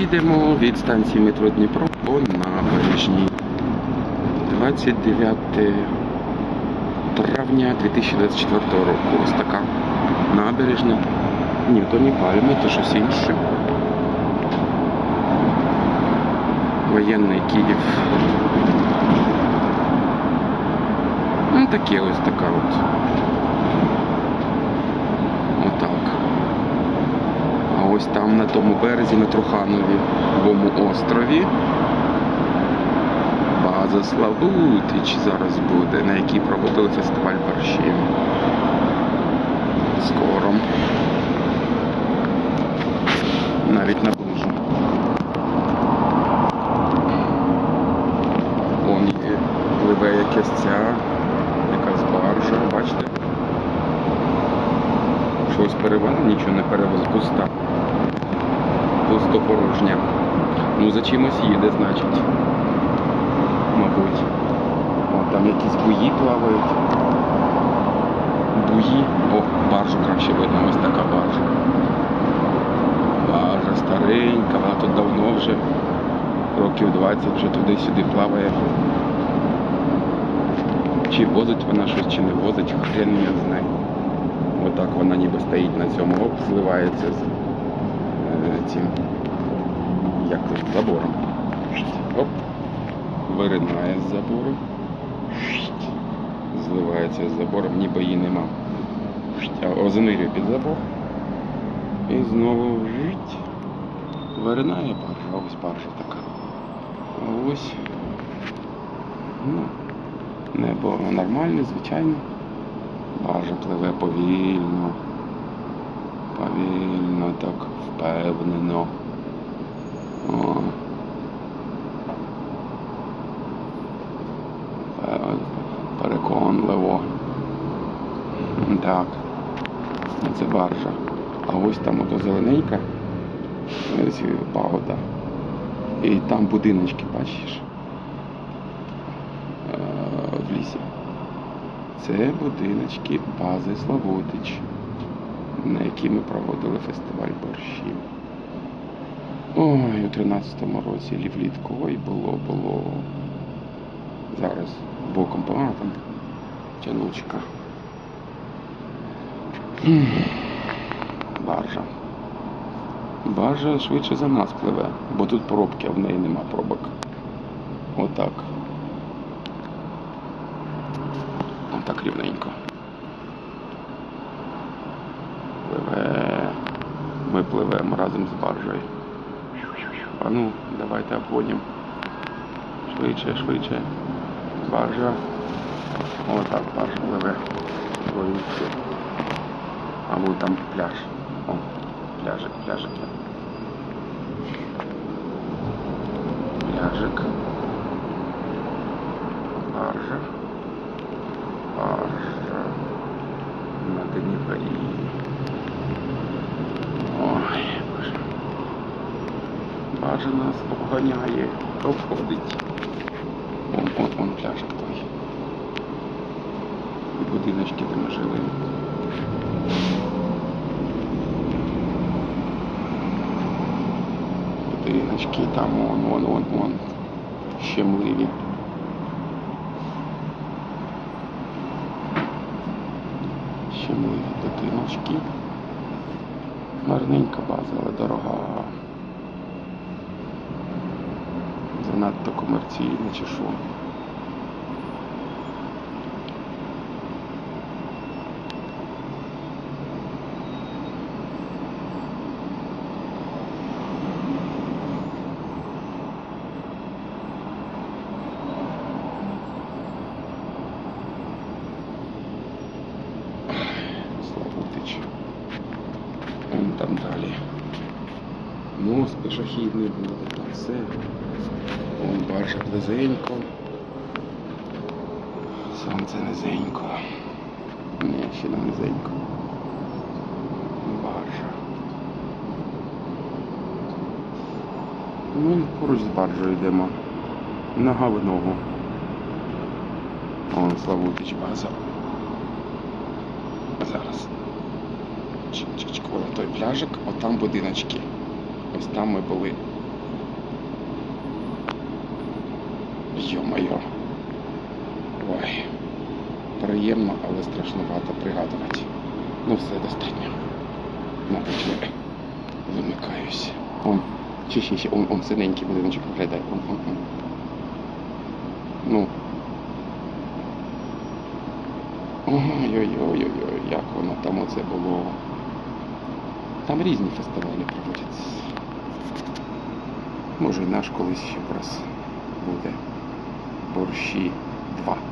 Їдемо від станції метро Дніпро по набережній. 29 травня 2024 року. Ось така набережна. Ні, то не пальми, то щось інше. Воєнний Київ. Ну таке ось така от. Отак. А ось там на тому березі на Трухановому острові. База Славутич зараз буде, на якій проводили фестиваль борщів. Скоро. Навіть наближу. Вон є пливе якась ця, якась баржа, бачите? Щось перевели, нічого не перевели, пуста. Пусто порожня. Ну за чимось їде, значить. Мабуть. О, там якісь буї плавають. Буї. О, баржу краще видно, ось така баржа. Баржа старенька, вона тут давно вже, років 20 вже туди-сюди плаває. Чи возить вона щось, чи не возить, хрен не знає. Отак вона ніби стоїть на цьому, оп, зливається з цим як забором. Оп. Виринає з забору. Зливається з забором, ніби її нема. А під забор. І знову жить. Виринає баржа, ось баржа така. Ось. Ну, небо нормальне, звичайно. Баржа пливе. Повільно, О. Переконливо. Так. Це баржа. А ось там ото зелененька. Ось пагода. І там будиночки, бачиш? Е, В лісі. Це будиночки бази Славутич, на якій ми проводили фестиваль борщів. Ой, у 13-му році і влітку, ой, було, було. Зараз боком там тянучка. Баржа. Баржа швидше за нас пливе, бо тут пробки, а в неї нема пробок. Отак. Отак рівненько. Ми пливемо разом з баржею. А ну, давайте обгонимо. Швидше, швидше. Баржа. Отак баржа пливе. Боїться. А вон там пляж. О, пляжик, пляжик. є. Пляжик. Баржа. Баржа. На Дніпрі. Баржа нас обганяє, обходить. Вон, вон, вон пляжик той. Будиночки, ми жили. Будиночки там вон, вон, вон, вон. Щемливі. Щемливі будиночки. Гарненька база, але дорога. Занадто комерційна чи що. Там далі. Мост пішохідний буде, там все. Вон баржа близенько. Сонце низенько. Ні, ще не низенько. Баржа. Ну, поруч з баржею йдемо. Нога в ногу. Вон Славутич база. Зараз. Чик-чик-чик, той пляжик, отам будиночки. Ось там ми були. Йо-моє. Ой. Приємно, але страшнувато пригадувати. Ну все достатньо. Мабуть, я вимикаюсь. Он, ще, ще, ще, он, он синенький будиночок виглядає. Он, он, он. Ну. Ой-ой-ой-ой, як воно там оце було. Там різні фестивалі проводяться. Може і наш колись ще раз буде. Borshidva.